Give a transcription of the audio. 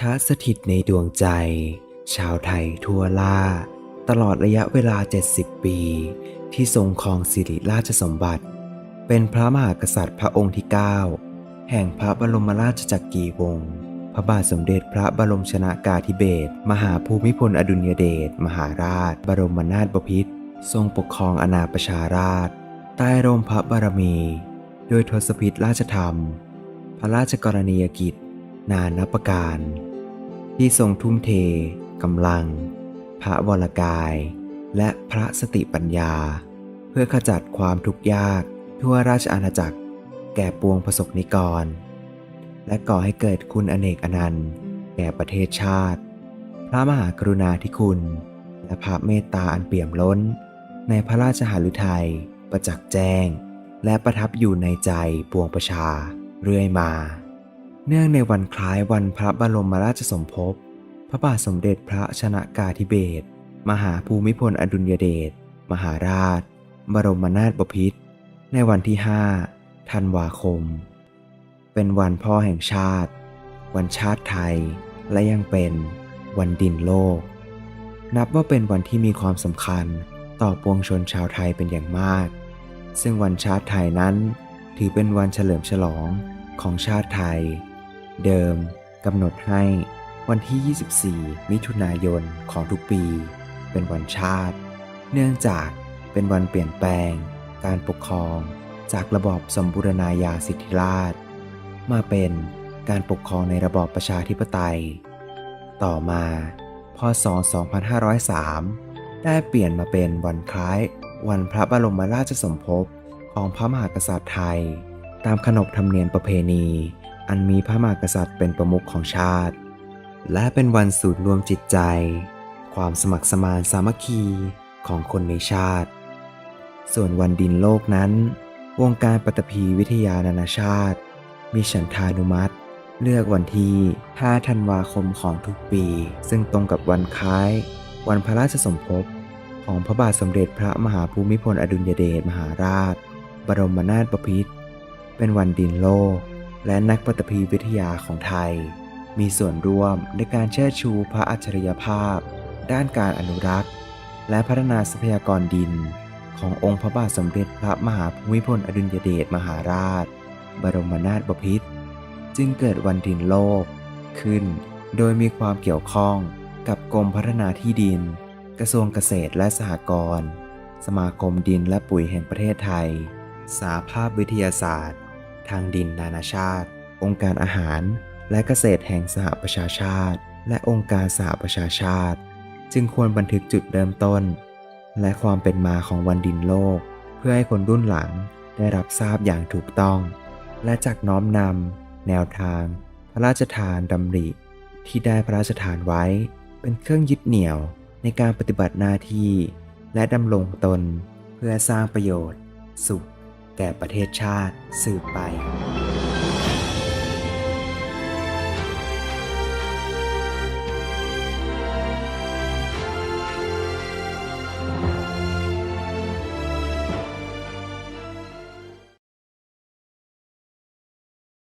ท้าสถิตในดวงใจ ชาวไทยทั่วล่า ตลอดระยะเวลา 70 ปี ที่ทรงครองสิริราชสมบัติ เป็นพระมหากษัตริย์พระองค์ที่ 9 แห่งพระบรมราชจักรีวงศ์พระบาทสมเด็จพระบรมชนากาธิเบศรมหาภูมิพลอดุลยเดชมหาราช บรมนาถบพิตรทรงปกครองอาณาประชาราช ใต้ร่มพระบารมี โดยทศพิธราชธรรม พระราชกรณียกิจ นานับประการ ที่ทรงทุ่มเทกำลัง พระวรกาย และพระสติปัญญา เพื่อขจัดความทุกข์ยากทั่วราชอาณาจักร แก่ปวงประสบนิกร และก่อให้เกิดคุณอเนกอนันต์ แก่ประเทศชาติ พระมหากรุณาธิคุณ และพระเมตตาอันเปี่ยมล้น ในพระราชหฤทัยประจักษ์แจ้ง และประทับอยู่ในใจปวงประชาเรื่อยมา เนื่องในวันคล้ายวันพระบรมราชสมภพ พระบาทสมเด็จพระชนากาธิเบศร มหาภูมิพลอดุลยเดช มหาราช บรมนาถบพิตร ในวันที่ 5 ธันวาคม เป็นวันพ่อแห่งชาติ วันชาติไทย และยังเป็นวันดินโลก นับว่าเป็นวันที่มีความสำคัญต่อปวงชนชาวไทยเป็นอย่างมาก ซึ่งวันชาติไทยนั้นถือเป็นวันเฉลิมฉลองของชาติไทย เดิมกำหนดให้วันที่ 24 มิถุนายนของทุกปี เป็นวันชาติ เนื่องจากเป็นวันเปลี่ยนแปลง การปกครอง จากระบอบสมบูรณาญาสิทธิราช มาเป็นการปกครองในระบอบประชาธิปไตย ต่อมาพศ 2503 ได้เปลี่ยนมาเป็นวันคล้าย วันพระบรมราชสมภพของพระมหากษัตริย์ไทย ตามขนบธรรมเนียมประเพณี อันมีพระมหากษัตริย์เป็นประมุขของชาติ และเป็นวันสูตรรวมจิตใจ ความสมัครสมานสามัคคีของคนในชาติ ส่วนวันดินโลกนั้น วงการปฐพีวิทยานานาชาติ มีฉันทานุมัติ เลือกวันที่ 5 ธันวาคมของทุกปี ซึ่งตรงกับวันคล้าย วันพระราชสมภพของพระบาทสมเด็จพระมหาภูมิพลอดุลยเดชมหาราช บรมนาถบพิตรเป็นวันดินโลก และนักปฐพีวิทยาของไทย มีส่วนร่วมในการเชิดชูพระอัจฉริยภาพ ด้านการอนุรักษ์ และพัฒนาทรัพยากรดิน ขององค์พระบาทสมเด็จพระมหาภูมิพลอดุลยเดชมหาราช บรมนาถบพิตรจึงเกิดวันดินโลก ขึ้น โดยมีความเกี่ยวข้องกับกรมพัฒนาที่ดิน กระทรวงเกษตรและสหกรณ์สมาคมดินและปุ๋ยแห่งประเทศไทย สาภาพวิทยาศาสตร์ ทางดินนานาชาติ องค์การอาหาร และเกษตรแห่งสหประชาชาติ และองค์การสหประชาชาติ จึงควรบันทึกจุดเริ่มต้น และความเป็นมาของวันดินโลก เพื่อให้คนรุ่นหลังได้รับทราบอย่างถูกต้อง และจากน้อมนำแนวทาง พระราชทานดำริ ที่ได้พระราชทานไว้ เป็นเครื่องยึดเหนี่ยวในการปฏิบัติหน้าที่ และดำรงตน เพื่อสร้างประโยชน์ สุข แก่ประเทศชาติสืบไป